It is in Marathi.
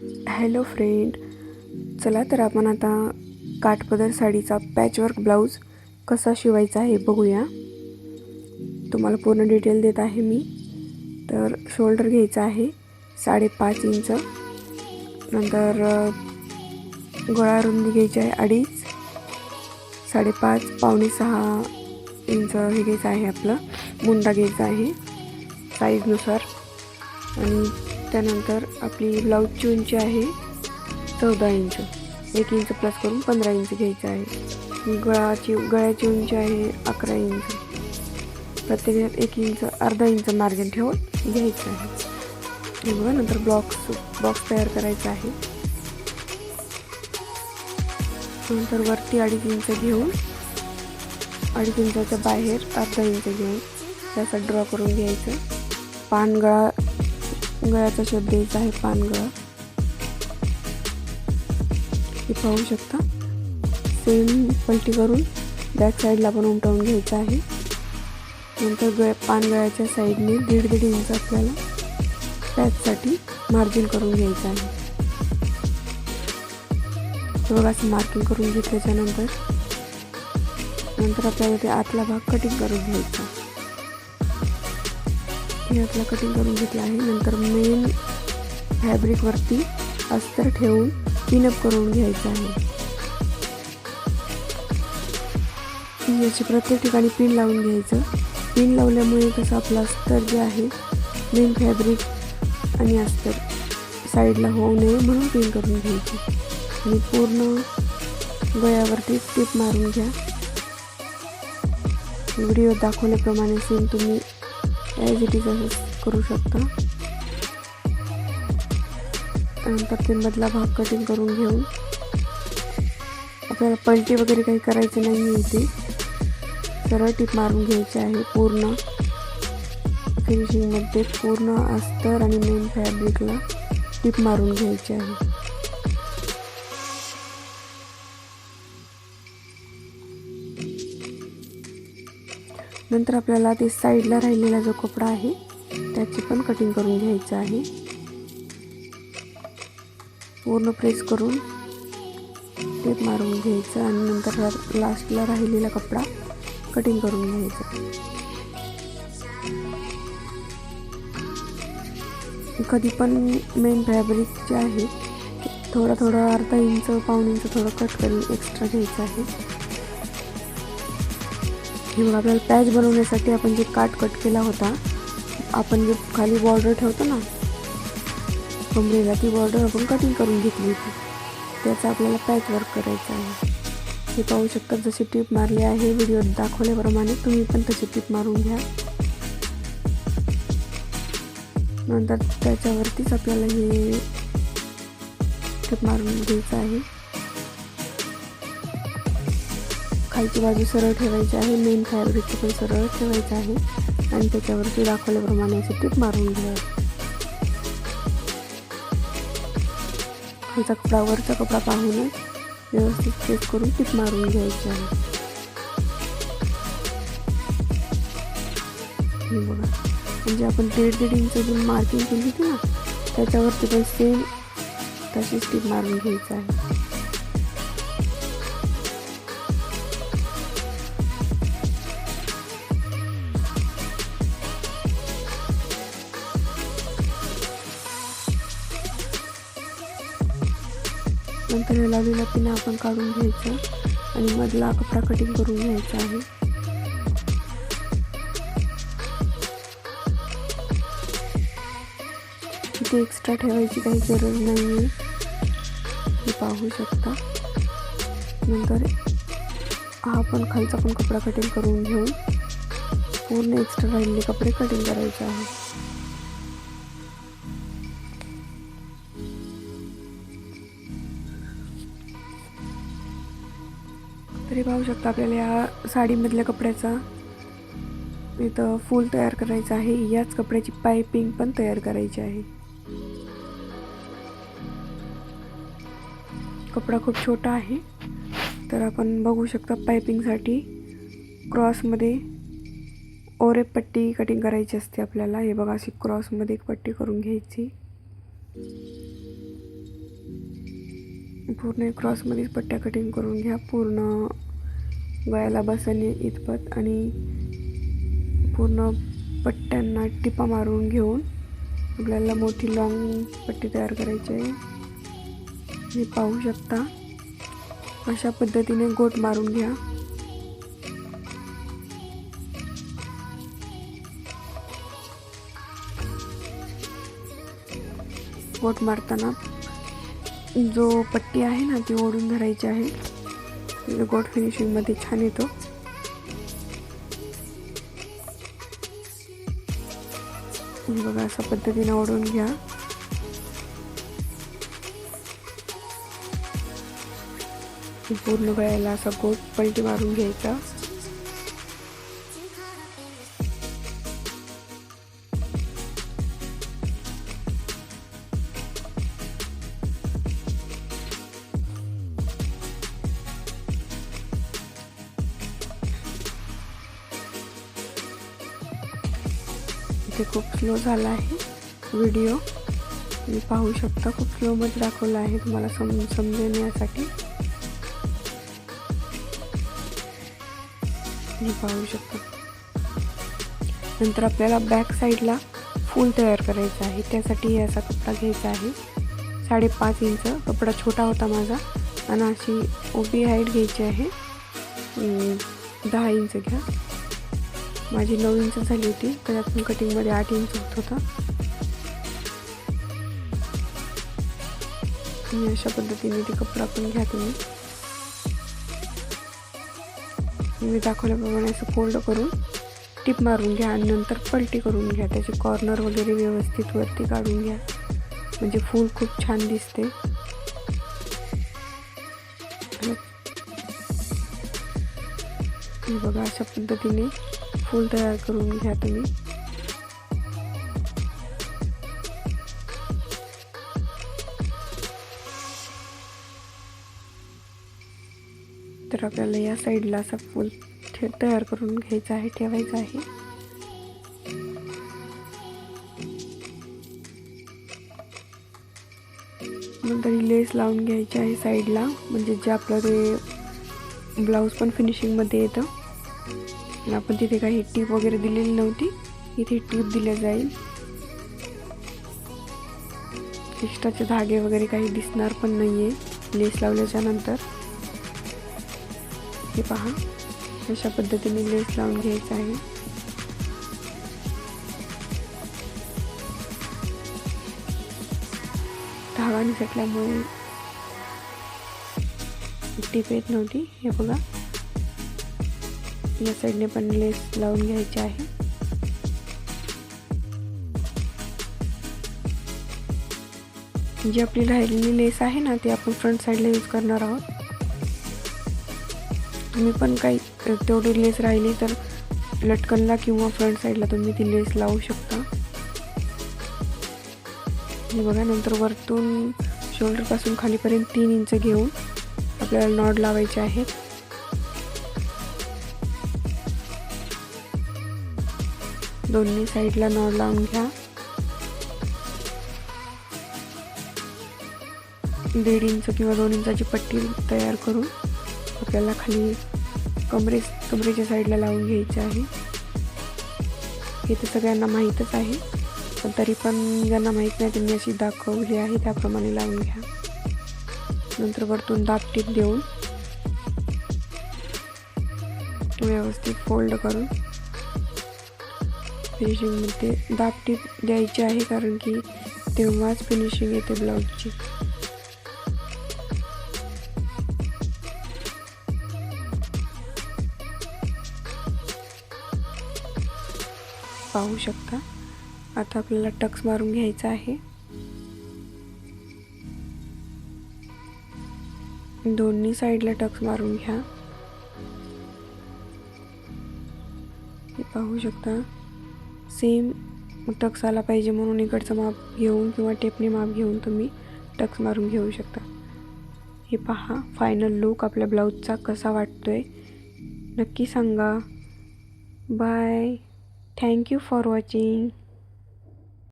हॅलो फ्रेंड चला तर आपण आता काठपदर साडीचा पॅचवर्क ब्लाऊज कसा शिवायचा हे बघूया. तुम्हाला पूर्ण डिटेल देत आहे मी. तर शोल्डर घ्यायचा आहे साडेपाच इंच. नंतर गोळा गळा रुंदी घ्यायची आहे अडीच. साडेपाच पावणे सहा इंच हे घ्यायचं आहे आपलं. मुंडा घ्यायचा आहे साईजनुसार आणि त्यानंतर आपली ब्लाऊजची उंची आहे चौदा इंच एक इंच प्लस करून पंधरा इंच घ्यायचं आहे. गळाची गळ्याची उंची आहे अकरा इंच. प्रत्येक एक इंच अर्धा इंच मार्जिन ठेवून घ्यायचं आहे. हे बघा नंतर ब्लॉक्स बॉक्स तयार करायचा आहे. नंतर वरती अडीच इंच घेऊन अडीच इंचाच्या बाहेर अर्धा इंच घेऊन त्याचा ड्रॉ करून घ्यायचं. पानगळा गळ्याचा शेप द्यायचा आहे पानगळा. हे पाहू शकता. सेम पलटी करून बॅक साईडला पण उमटवून घ्यायचं आहे. नंतर गळ पानगळ्याच्या साईडने दीड दीड इंच आपल्याला पॅचसाठी मार्जिन करून घ्यायचं आहे. बघा असं मार्किंग करून घेतल्याच्यानंतर नंतर नंतर आपल्याला ते आतला भाग कटिंग करून घ्यायचा. हे आपलं कटिंग करून घेतला आहे. नंतर मेन फॅब्रिकवरती अस्तर ठेवून पिनअप करून घ्यायचं आहे. याची प्रत्येक ठिकाणी पिन लावून घ्यायचं. पिन लावल्यामुळे कसं आपलं अस्तर जे आहे मेन फॅब्रिक आणि अस्तर साईडला होऊ नये म्हणून पिन करून घ्यायची. आणि पूर्ण गळ्यावरती टिप मारून घ्या. व्हिडिओ दाखवल्याप्रमाणे सेम तुम्ही ॲज इट इज करू शकता. नंतर ते मधला भाग कटिंग करून घेऊन आपल्याला पलटी वगैरे काही करायचं नाही आहे इथे. सरळ टीप मारून घ्यायची आहे पूर्ण. फिनिशिंगमध्ये पूर्ण अस्तर आणि मेन फॅब्रिकला टीप मारून घ्यायची आहे. नंतर आपल्याला ते साईडला राहिलेला जो कपडा आहे त्याची पण कटिंग करून घ्यायचं आहे. पूर्ण प्रेस करून टेप मारून घ्यायचं आणि नंतर लास्टला राहिलेला कपडा कटिंग करून घ्यायचा. कधी पण मेन फॅब्रिक जे आहे थोडं थोडं अर्धा इंच पाऊण इंच थोडं कट करून एक्स्ट्रा घ्यायचं आहे. हे बघा आपल्याला पॅच बनवण्यासाठी आपण जे काट कट केला होता आपण जे खाली बॉर्डर ठेवतो ना कमरेला ती बॉर्डर आपण कटिंग करून घेतली होती. त्याचा आपल्याला पॅच वर्क करायचं आहे. हे पाहू शकता जशी टीप मारली आहे व्हिडिओ दाखवल्याप्रमाणे तुम्ही पण तशी टीप मारून घ्या. नंतर त्याच्यावरतीच आपल्याला हे टीप मारून घ्यायचं आहे. खालची बाजू सरळ ठेवायची आहे. मेन फॅब्रिकची पण सरळ ठेवायचं आहे. आणि त्याच्यावरती दाखवल्याप्रमाणे असे टीप मारून घ्यायचं आमचा कपडा वरचा कपडा पाहून व्यवस्थित चेक करून टीप मारून घ्यायची आहे. बघा. म्हणजे आपण दीड दीड इंच जी मार्किंग केली होती ना त्याच्यावरती पण सेम तशीच टीप मारून घ्यायचं आहे. नंतर हे लावलेला पिना आपण काढून घ्यायचं आणि मधला कपडा कटिंग करून घ्यायचा आहे. इथे एक्स्ट्रा ठेवायची काही गरज नाही आहे हे पाहू शकता. नंतर हा आपण खालचा पण कपडा कटिंग करून घेऊन पूर्ण एक्स्ट्रा राहिलेले कपडे कटिंग करायचे आहे. तरी पाहू शकता आपल्याला या साडीमधल्या कपड्याचा इथं फूल तयार करायचं आहे. याच कपड्याची पायपिंग पण तयार करायची आहे. कपडा खूप छोटा आहे. तर आपण बघू शकता पायपिंगसाठी क्रॉसमध्ये ओरेप पट्टी कटिंग करायची असते आपल्याला. हे बघा अशी क्रॉसमध्ये एक पट्टी करून घ्यायची. पूर्ण क्रॉसमध्येच पट्ट्या कटिंग करून घ्या. पूर्ण गळ्याला बसणे इतपत आणि पूर्ण पट्ट्यांना टिपा मारून घेऊन आपल्याला मोठी लॉंग पट्टी तयार करायची आहे. हे पाहू शकता. अशा पद्धतीने गोट मारून घ्या. गोट मारताना जो पट्टी आहे ना ती ओढून धरायची आहे. म्हणजे फिनिशिंगमध्ये छान येतो. बघा अशा पद्धतीने ओढून घ्या. पूर्ण गळ्याला असा गोट पलटी मारून घ्यायचा. इथे खूप स्लो झाला आहे व्हिडिओ तुम्ही पाहू शकता खूप स्लोमध्ये दाखवला आहे तुम्हाला सम समजून यासाठी. पाहू शकता. नंतर आपल्याला बॅक साईडला फूल तयार करायचं आहे. त्यासाठी असा कपडा घ्यायचा आहे. साडेपाच इंच कपडा छोटा होता माझा. आणि अशी उभी हाईट घ्यायची आहे. दहा इंच घ्या. माझी नऊ इंच झाली होती त्याच्यात पण कटिंगमध्ये आठ इंच होत होता. तुम्ही अशा पद्धतीने ते कपडा पण घ्या तुम्ही मी दाखवल्याप्रमाणे असं फोल्ड करून टिप मारून घ्या आणि नंतर पलटी करून घ्या. त्याचे कॉर्नर वगैरे व्यवस्थित वरती काढून घ्या. म्हणजे फूल खूप छान दिसते. बघा अशा पद्धतीने फूल तयार करून घ्या तुम्ही. तर आपल्याला या साईडला असा फूल ठे तयार करून घ्यायचा आहे ठेवायचा आहे. नंतर ही लेस लावून घ्यायची आहे साईडला म्हणजे जे आपलं ते ब्लाऊज पण फिनिशिंगमध्ये येतं. आपण तिथे काही टीप वगैरे दिलेली नव्हती. इथे टीप दिल्या जाईल. एक्स्ट्राचे धागे वगैरे काही दिसणार पण नाही आहे लेस लावल्याच्या नंतर. हे पहा. अशा पद्धतीने लेस लावून घ्यायचं आहे. धागा निसटल्यामुळे टीप येत नव्हती. हे बघा. या साईडने पण लेस लावून घ्यायची आहे. जी आपली राहिलेली लेस आहे ना ती आपण फ्रंट साईडला यूज करणार आहोत. तुम्ही पण काही तेवढी लेस राहिली तर लटकनला किंवा फ्रंट साईडला तुम्ही ती लेस लावू शकता. हे बघा नंतर वरतून शोल्डरपासून खालीपर्यंत तीन इंच घेऊन आपल्याला नॉड लावायचे आहेत. दोन्ही साईडला नळ लावून घ्या. दीड इंच किंवा दोन इंचाची पट्टी तयार करून आपल्याला खाली कमरे कमरेच्या साईडला लावून घ्यायचे आहे. हे तर सगळ्यांना माहीतच आहे पण तरी पण ज्यांना माहीत नाही त्यांनी अशी दाखवली आहे त्याप्रमाणे लावून घ्या. नंतर वरतून दाब टीप देऊन व्यवस्थित फोल्ड करून फिनिशिंगमध्ये दाब टीप द्यायची आहे कारण की तेव्हाच फिनिशिंग येते ब्लाऊजची पाहू शकता. आता आपल्याला टक्स मारून घ्यायचा आहे. दोन्ही साईडला टक्स मारून घ्या. हे पाहू शकता. सेम टक्स आला पाहिजे म्हणून इकडचं माप घेऊन किंवा टेपने माप घेऊन तुम्ही टक्स मारून घेऊ शकता. हे पहा फायनल लुक आपल्या ब्लाऊजचा कसा वाटतो आहे नक्की सांगा. Bye thank you for watching